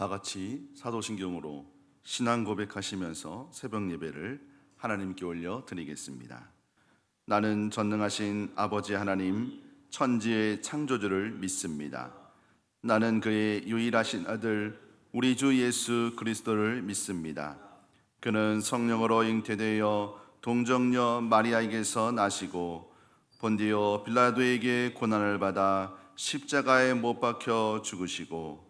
다 같이 사도신경으로 신앙 고백하시면서 새벽 예배를 하나님께 올려 드리겠습니다. 나는 전능하신 아버지 하나님 천지의 창조주를 믿습니다. 나는 그의 유일하신 아들 우리 주 예수 그리스도를 믿습니다. 그는 성령으로 잉태되어 동정녀 마리아에게서 나시고 본디오 빌라도에게 고난을 받아 십자가에 못 박혀 죽으시고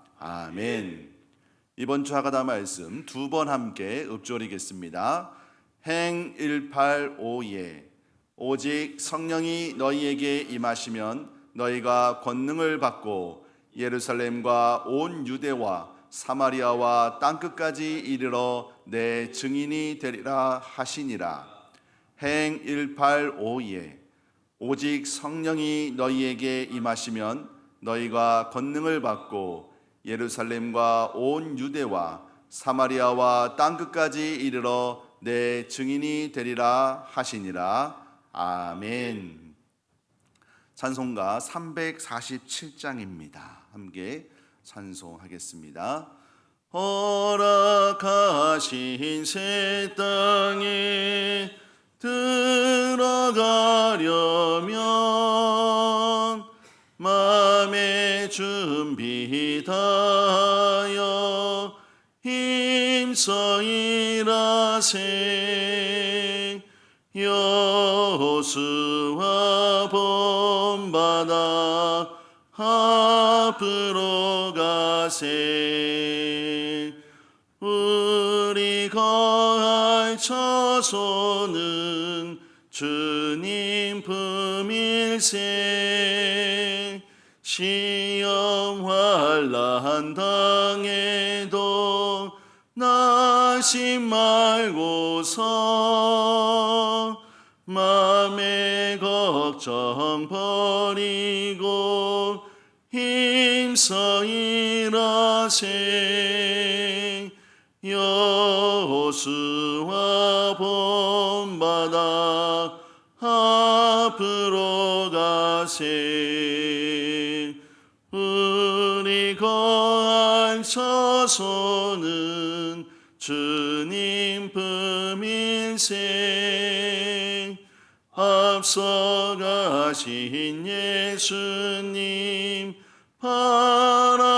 아멘. 이번 주 하가다 말씀 두 번 함께 읊조리겠습니다. 행 185예 오직 성령이 너희에게 임하시면 너희가 권능을 받고 예루살렘과 온 유대와 사마리아와 땅 끝까지 이르러 내 증인이 되리라 하시니라. 행 185예 오직 성령이 너희에게 임하시면 너희가 권능을 받고 예루살렘과 온 유대와 사마리아와 땅 끝까지 이르러 내 증인이 되리라 하시니라. 아멘. 찬송가 347장입니다. 함께 찬송하겠습니다. 허락하신 새 땅에 들어가려면 마음의 준비 다하여 힘써 일하세. 여호수아 본바다 앞으로 가세. 우리 거할 처소는 주님 품일세 나심 말고서 맘의 걱정 버리고 힘써 일하세 여호수아 본바다 앞으로 가세 우리 거할 처소는 주님 품일세 앞서가신 예수님 바라보면서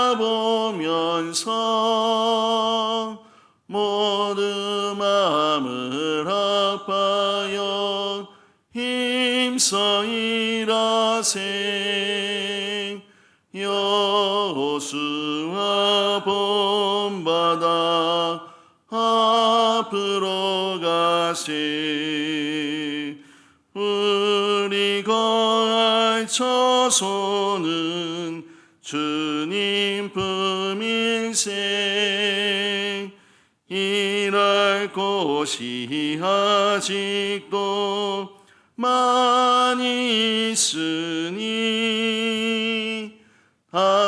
모두 마음을 아파요. 힘써 일하세 여호수아 본바다 가세 우리 거할 처소는 주님 품일세 일할 곳이 아직도 많이 있으니 담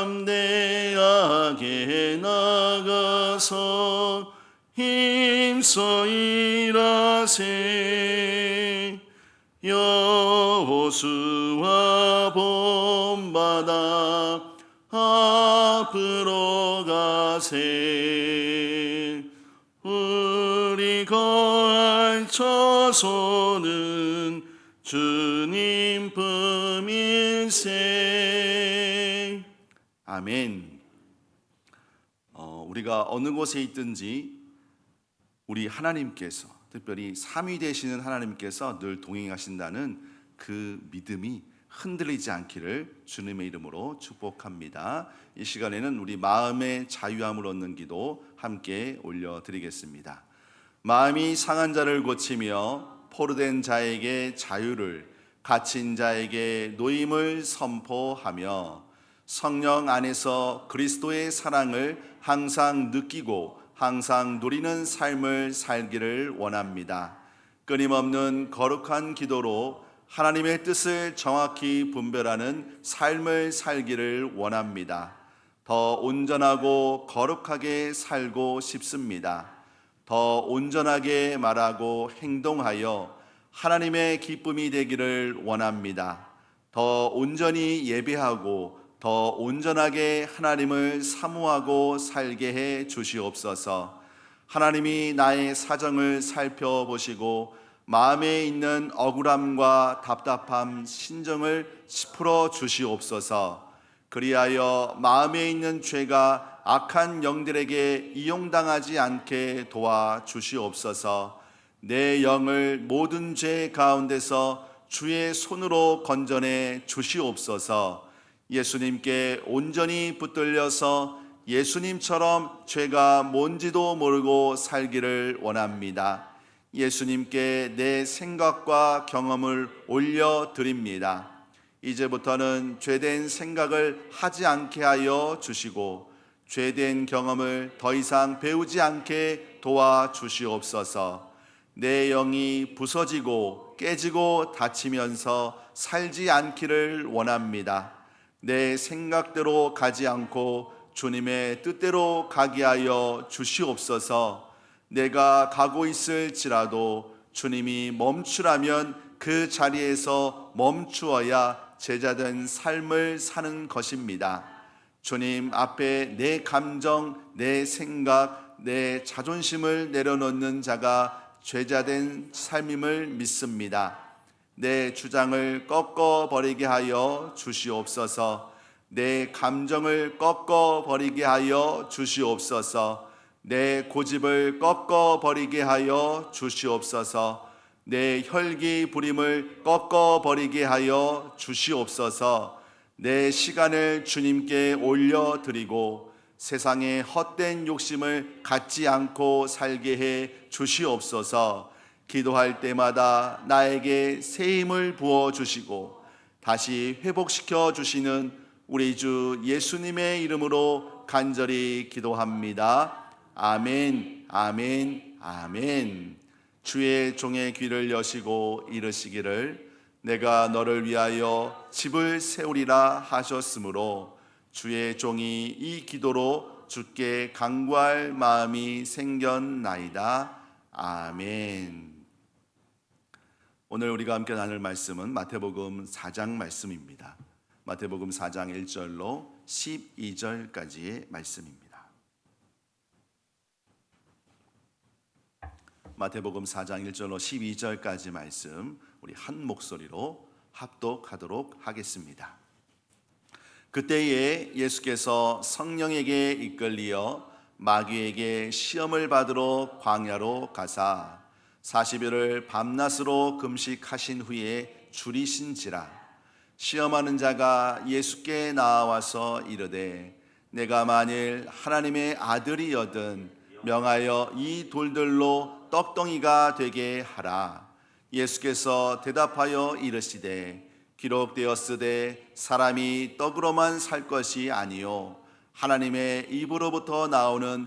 힘써 일하세. 여호수아 본바다 앞으로 가세. 우리 거할 처소는 주님 품일세. 아멘. 어, 우리가 어느 곳에 있든지 우리 하나님께서 특별히 삼위 되시는 하나님께서 늘 동행하신다는 그 믿음이 흔들리지 않기를 주님의 이름으로 축복합니다. 이 시간에는 우리 마음의 자유함을 얻는 기도 함께 올려드리겠습니다. 마음이 상한 자를 고치며 포로된 자에게 자유를 갇힌 자에게 노임을 선포하며 성령 안에서 그리스도의 사랑을 항상 느끼고 항상 누리는 삶을 살기를 원합니다. 끊임없는 거룩한 기도로 하나님의 뜻을 정확히 분별하는 삶을 살기를 원합니다. 더 온전하고 거룩하게 살고 싶습니다. 더 온전하게 말하고 행동하여 하나님의 기쁨이 되기를 원합니다. 더 온전히 예배하고 더 온전하게 하나님을 사모하고 살게 해 주시옵소서. 하나님이 나의 사정을 살펴보시고 마음에 있는 억울함과 답답함, 신정을 풀어 주시옵소서. 그리하여 마음에 있는 죄가 악한 영들에게 이용당하지 않게 도와 주시옵소서. 내 영을 모든 죄 가운데서 주의 손으로 건져내 주시옵소서. 예수님께 온전히 붙들려서 예수님처럼 죄가 뭔지도 모르고 살기를 원합니다. 예수님께 내 생각과 경험을 올려 드립니다. 이제부터는 죄된 생각을 하지 않게 하여 주시고 죄된 경험을 더 이상 배우지 않게 도와 주시옵소서. 내 영이 부서지고 깨지고 다치면서 살지 않기를 원합니다. 내 생각대로 가지 않고 주님의 뜻대로 가게 하여 주시옵소서. 내가 가고 있을지라도 주님이 멈추라면 그 자리에서 멈추어야 제자된 삶을 사는 것입니다. 주님 앞에 내 감정, 내 생각, 내 자존심을 내려놓는 자가 죄자된 삶임을 믿습니다. 내 주장을 꺾어 버리게 하여 주시옵소서. 내 감정을 꺾어 버리게 하여 주시옵소서. 내 고집을 꺾어 버리게 하여 주시옵소서. 내 혈기 부림을 꺾어 버리게 하여 주시옵소서. 내 시간을 주님께 올려 드리고 세상의 헛된 욕심을 갖지 않고 살게 해 주시옵소서. 기도할 때마다 나에게 새 힘을 부어 주시고 다시 회복시켜 주시는 우리 주 예수님의 이름으로 간절히 기도합니다. 아멘, 아멘, 아멘. 주의 종의 귀를 여시고 이르시기를 내가 너를 위하여 집을 세우리라 하셨으므로 주의 종이 이 기도로 주께 간구할 마음이 생겼나이다. 아멘. 오늘 우리가 함께 나눌 말씀은 마태복음 4장 말씀입니다. 마태복음 4장 1절로 12절까지의 말씀입니다. 마태복음 4장 1절로 12절까지 말씀 우리 한 목소리로 합독하도록 하겠습니다. 그때에 예수께서 성령에게 이끌리어 마귀에게 시험을 받으러 광야로 가사 40일을 밤낮으로 금식하신 후에 줄이신지라. 시험하는 자가 예수께 나와서 이르되 내가 만일 하나님의 아들이여든 명하여 이 돌들로 떡덩이가 되게 하라. 예수께서 대답하여 이르시되 기록되었으되 사람이 떡으로만 살 것이 아니요. 하나님의 입으로부터 나오는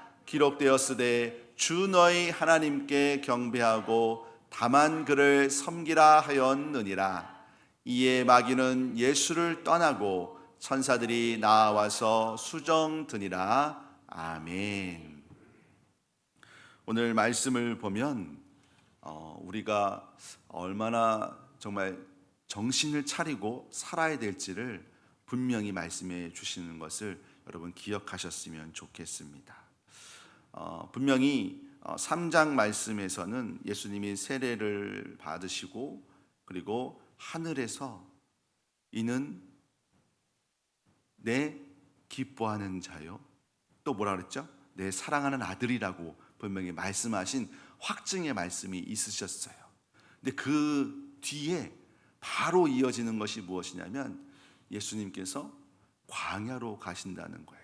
기록되었으되 주 너희 하나님께 경배하고 다만 그를 섬기라 하였느니라 이에 마귀는 예수를 떠나고 천사들이 나와서 수정 드니라 아멘. 오늘 말씀을 보면 어, 우리가 얼마나 정말 정신을 차리고 살아야 될지를 분명히 말씀해 주시는 것을 여러분 기억하셨으면 좋겠습니다. 어, 분명히 어, 3장 말씀에서는 예수님이 세례를 받으시고 그리고 하늘에서 이는 내 기뻐하는 자요. 또 뭐라 그랬죠? 내 사랑하는 아들이라고 분명히 말씀하신 확증의 말씀이 있으셨어요. 근데 그 뒤에 바로 이어지는 것이 무엇이냐면 예수님께서 광야로 가신다는 거예요.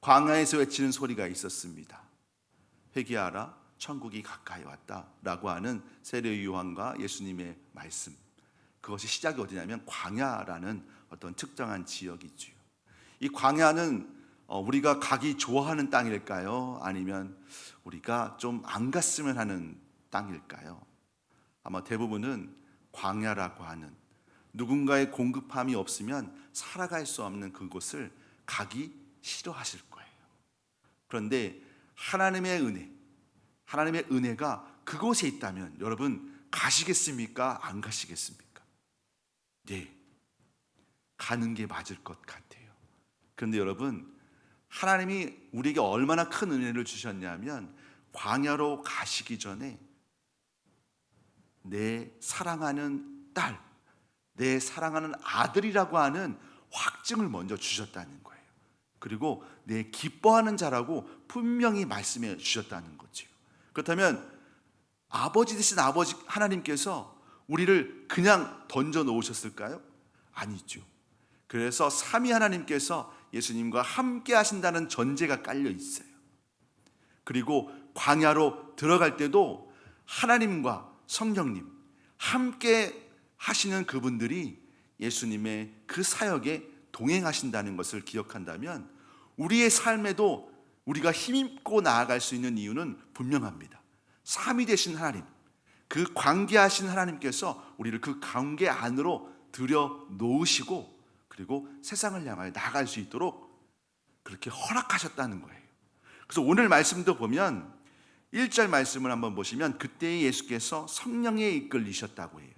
광야에서 외치는 소리가 있었습니다. 회개하라, 천국이 가까이 왔다라고 하는 세례 요한과 예수님의 말씀. 그것이 시작이 어디냐면 광야라는 어떤 특정한 지역이지요. 이 광야는 어, 우리가 가기 좋아하는 땅일까요? 아니면 우리가 좀 안 갔으면 하는 땅일까요? 아마 대부분은 광야라고 하는 누군가의 공급함이 없으면 살아갈 수 없는 그곳을 가기 싫어하실. 그런데 하나님의 은혜, 하나님의 은혜가 그곳에 있다면 여러분 가시겠습니까? 안 가시겠습니까? 네. 가는 게 맞을 것 같아요. 그런데 여러분, 하나님이 우리에게 얼마나 큰 은혜를 주셨냐면 광야로 가시기 전에 내 사랑하는 딸, 내 사랑하는 아들이라고 하는 확증을 먼저 주셨다는 거예요. 그리고 내 기뻐하는 자라고 분명히 말씀해 주셨다는 거죠. 그렇다면 아버지 되신 아버지 하나님께서 우리를 그냥 던져 놓으셨을까요? 아니죠. 그래서 삼위 하나님께서 예수님과 함께 하신다는 전제가 깔려 있어요. 그리고 광야로 들어갈 때도 하나님과 성령님 함께 하시는 그분들이 예수님의 그 사역에 동행하신다는 것을 기억한다면 우리의 삶에도 우리가 힘입고 나아갈 수 있는 이유는 분명합니다. 삼위 되신 하나님, 그 관계하신 하나님께서 우리를 그 관계 안으로 들여 놓으시고 그리고 세상을 향하여 나갈 수 있도록 그렇게 허락하셨다는 거예요. 그래서 오늘 말씀도 보면 1절 말씀을 한번 보시면 그때 예수께서 성령에 이끌리셨다고 해요.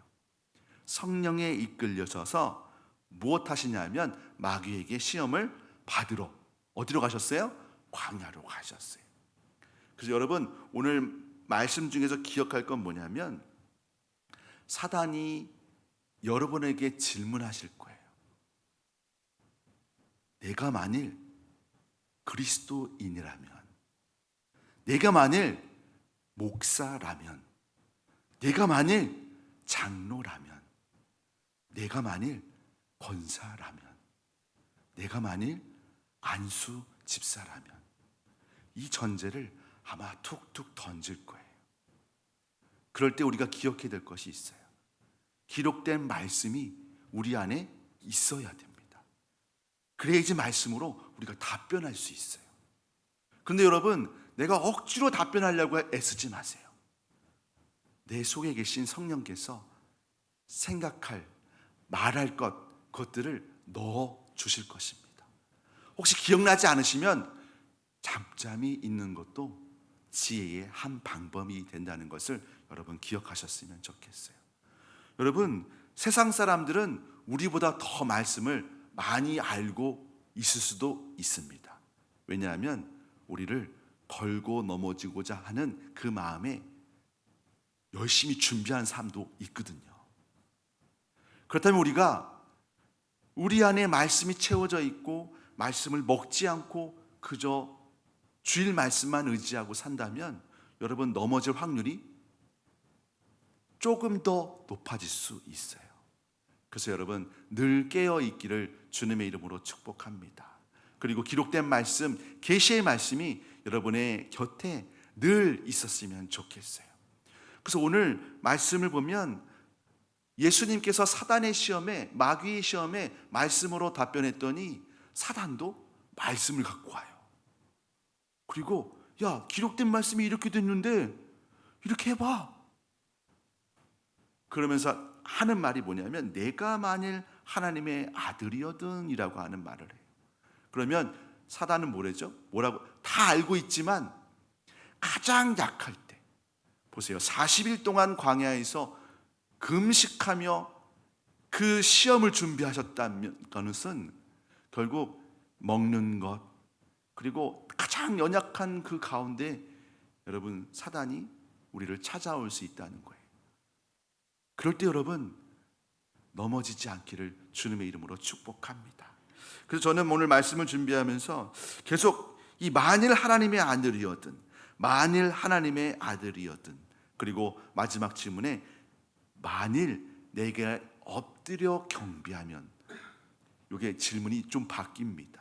성령에 이끌려셔서 무엇 하시냐면 마귀에게 시험을 받으러 어디로 가셨어요? 광야로 가셨어요. 그래서 여러분 오늘 말씀 중에서 기억할 건 뭐냐면 사단이 여러분에게 질문하실 거예요. 내가 만일 그리스도인이라면, 내가 만일 목사라면, 내가 만일 장로라면, 내가 만일 권사라면, 내가 만일 안수 집사라면, 이 전제를 아마 툭툭 던질 거예요. 그럴 때 우리가 기억해야 될 것이 있어요. 기록된 말씀이 우리 안에 있어야 됩니다. 그래야지 말씀으로 우리가 답변할 수 있어요. 근데 여러분, 내가 억지로 답변하려고 애쓰지 마세요. 내 속에 계신 성령께서 생각할, 말할 것, 것들을 넣어 주실 것입니다. 혹시 기억나지 않으시면 잠잠히 있는 것도 지혜의 한 방법이 된다는 것을 여러분 기억하셨으면 좋겠어요. 여러분, 세상 사람들은 우리보다 더 말씀을 많이 알고 있을 수도 있습니다. 왜냐하면 우리를 걸고 넘어지고자 하는 그 마음에 열심히 준비한 삶도 있거든요. 그렇다면 우리가 우리 안에 말씀이 채워져 있고 말씀을 먹지 않고 그저 주일 말씀만 의지하고 산다면 여러분 넘어질 확률이 조금 더 높아질 수 있어요. 그래서 여러분 늘 깨어 있기를 주님의 이름으로 축복합니다. 그리고 기록된 말씀, 계시의 말씀이 여러분의 곁에 늘 있었으면 좋겠어요. 그래서 오늘 말씀을 보면 예수님께서 사단의 시험에 마귀의 시험에 말씀으로 답변했더니 사단도 말씀을 갖고 와요. 그리고 야 기록된 말씀이 이렇게 됐는데 이렇게 해봐. 그러면서 하는 말이 뭐냐면 내가 만일 하나님의 아들이거든이라고 하는 말을 해요. 그러면 사단은 뭐래죠? 뭐라고 다 알고 있지만 가장 약할 때 보세요. 40일 동안 광야에서 금식하며 그 시험을 준비하셨다는 것은 결국 먹는 것 그리고 가장 연약한 그 가운데 여러분 사단이 우리를 찾아올 수 있다는 거예요. 그럴 때 여러분 넘어지지 않기를 주님의 이름으로 축복합니다. 그래서 저는 오늘 말씀을 준비하면서 계속 이 만일 하나님의 아들이었든 만일 하나님의 아들이었든 그리고 마지막 질문에 만일 내게 엎드려 경배하면 이게 질문이 좀 바뀝니다.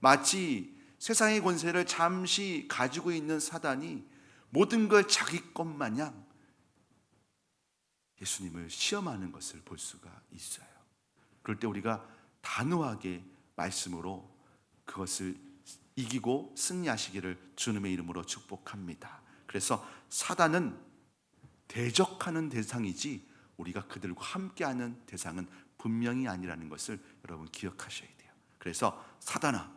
마치 세상의 권세를 잠시 가지고 있는 사단이 모든 걸 자기 것 마냥 예수님을 시험하는 것을 볼 수가 있어요. 그럴 때 우리가 단호하게 말씀으로 그것을 이기고 승리하시기를 주님의 이름으로 축복합니다. 그래서 사단은 대적하는 대상이지 우리가 그들과 함께하는 대상은 분명히 아니라는 것을 여러분 기억하셔야 돼요. 그래서 사단아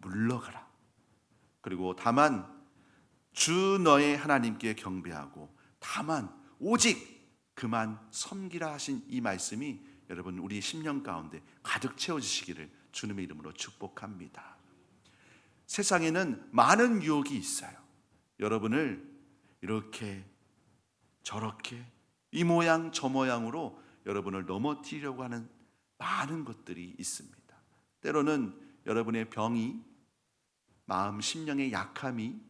물러가라. 그리고 다만 주 너의 하나님께 경배하고 다만 오직 그만 섬기라 하신 이 말씀이 여러분 우리 심령 가운데 가득 채워지시기를 주님의 이름으로 축복합니다. 세상에는 많은 유혹이 있어요. 여러분을 이렇게 저렇게 이 모양 저 모양으로 여러분을 넘어뜨리려고 하는 많은 것들이 있습니다. 때로는 여러분의 병이 마음 심령의 약함이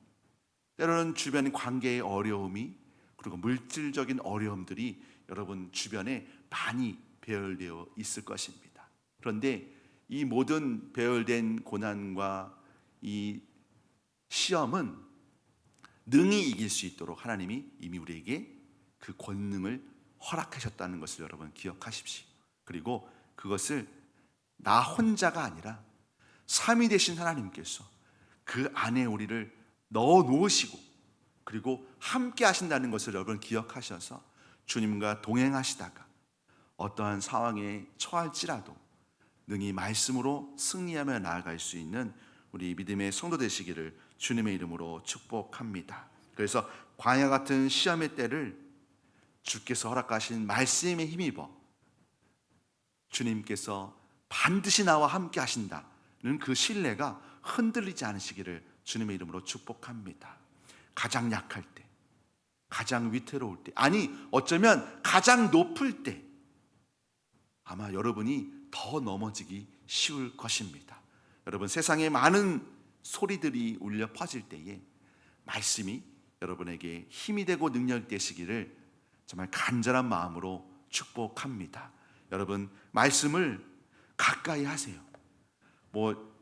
때로는 주변 관계의 어려움이 그리고 물질적인 어려움들이 여러분 주변에 많이 배열되어 있을 것입니다. 그런데 이 모든 배열된 고난과 이 시험은 능히 이길 수 있도록 하나님이 이미 우리에게 그 권능을 허락하셨다는 것을 여러분 기억하십시오. 그리고 그것을 나 혼자가 아니라 삼위 되신 하나님께서 그 안에 우리를 넣어 놓으시고 그리고 함께 하신다는 것을 여러분 기억하셔서 주님과 동행하시다가 어떠한 상황에 처할지라도 능히 말씀으로 승리하며 나아갈 수 있는 우리 믿음의 성도 되시기를 주님의 이름으로 축복합니다. 그래서 광야 같은 시험의 때를 주께서 허락하신 말씀에 힘입어 주님께서 반드시 나와 함께 하신다는 그 신뢰가 흔들리지 않으시기를 주님의 이름으로 축복합니다. 가장 약할 때, 가장 위태로울 때, 아니 어쩌면 가장 높을 때 아마 여러분이 더 넘어지기 쉬울 것입니다. 여러분 세상에 많은 소리들이 울려 퍼질 때에 말씀이 여러분에게 힘이 되고 능력 되시기를 정말 간절한 마음으로 축복합니다. 여러분 말씀을 가까이 하세요. 뭐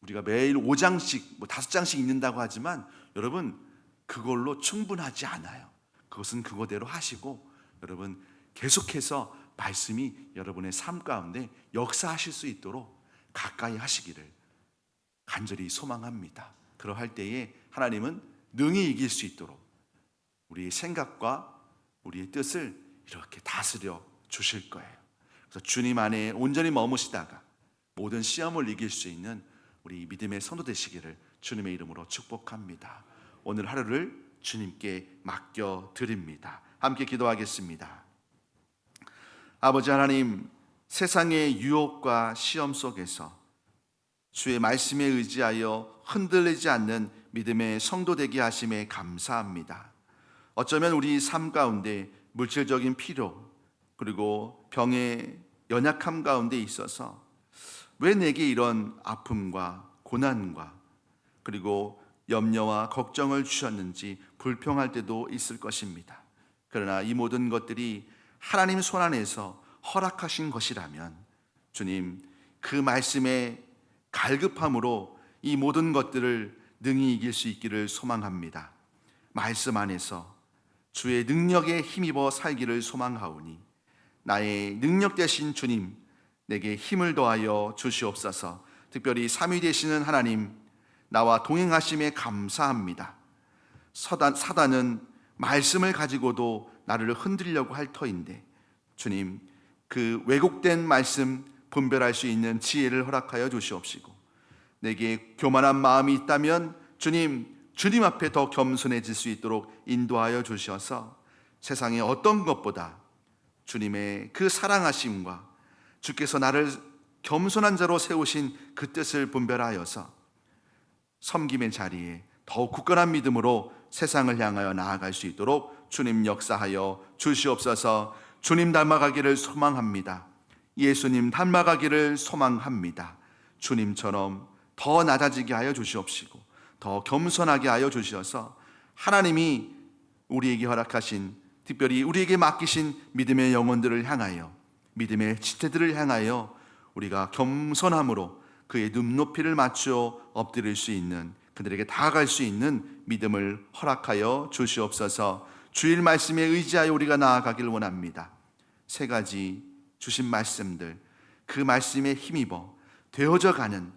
우리가 매일 5장씩 뭐 5장씩 읽는다고 하지만 여러분 그걸로 충분하지 않아요. 그것은 그거대로 하시고 여러분 계속해서 말씀이 여러분의 삶 가운데 역사하실 수 있도록 가까이 하시기를 간절히 소망합니다. 그러할 때에 하나님은 능히 이길 수 있도록 우리의 생각과 우리의 뜻을 이렇게 다스려 주실 거예요. 그래서 주님 안에 온전히 머무시다가 모든 시험을 이길 수 있는 우리 믿음의 성도 되시기를 주님의 이름으로 축복합니다. 오늘 하루를 주님께 맡겨 드립니다. 함께 기도하겠습니다. 아버지 하나님, 세상의 유혹과 시험 속에서 주의 말씀에 의지하여 흔들리지 않는 믿음의 성도 되게 하심에 감사합니다. 어쩌면 우리 삶 가운데 물질적인 필요 그리고 병의 연약함 가운데 있어서 왜 내게 이런 아픔과 고난과 그리고 염려와 걱정을 주셨는지 불평할 때도 있을 것입니다. 그러나 이 모든 것들이 하나님 손 안에서 허락하신 것이라면 주님 그 말씀의 갈급함으로 이 모든 것들을 능히 이길 수 있기를 소망합니다. 말씀 안에서 주의 능력에 힘입어 살기를 소망하오니 나의 능력 되신 주님 내게 힘을 더하여 주시옵소서. 특별히 삼위 되시는 하나님 나와 동행하심에 감사합니다. 서단, 사단은 말씀을 가지고도 나를 흔들려고 할 터인데 주님 그 왜곡된 말씀 분별할 수 있는 지혜를 허락하여 주시옵시고 내게 교만한 마음이 있다면 주님 주님 앞에 더 겸손해질 수 있도록 인도하여 주셔서 세상의 어떤 것보다 주님의 그 사랑하심과 주께서 나를 겸손한 자로 세우신 그 뜻을 분별하여서 섬김의 자리에 더욱 굳건한 믿음으로 세상을 향하여 나아갈 수 있도록 주님 역사하여 주시옵소서 주님 닮아가기를 소망합니다. 예수님 닮아가기를 소망합니다. 주님처럼 더 낮아지게 하여 주시옵시고 더 겸손하게 하여 주시어서 하나님이 우리에게 허락하신 특별히 우리에게 맡기신 믿음의 영혼들을 향하여 믿음의 지체들을 향하여 우리가 겸손함으로 그의 눈높이를 맞추어 엎드릴 수 있는 그들에게 다가갈 수 있는 믿음을 허락하여 주시옵소서 주일 말씀에 의지하여 우리가 나아가길 원합니다. 세 가지 주신 말씀들 그 말씀에 힘입어 되어져 가는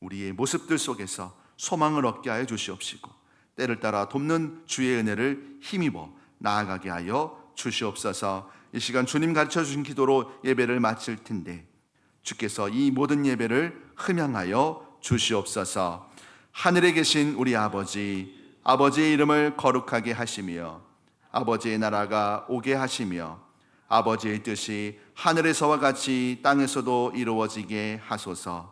우리의 모습들 속에서 소망을 얻게 하여 주시옵시고 때를 따라 돕는 주의 은혜를 힘입어 나아가게 하여 주시옵소서. 이 시간 주님 가르쳐 주신 기도로 예배를 마칠 텐데 주께서 이 모든 예배를 흠양하여 주시옵소서. 하늘에 계신 우리 아버지 아버지의 이름을 거룩하게 하시며 아버지의 나라가 오게 하시며 아버지의 뜻이 하늘에서와 같이 땅에서도 이루어지게 하소서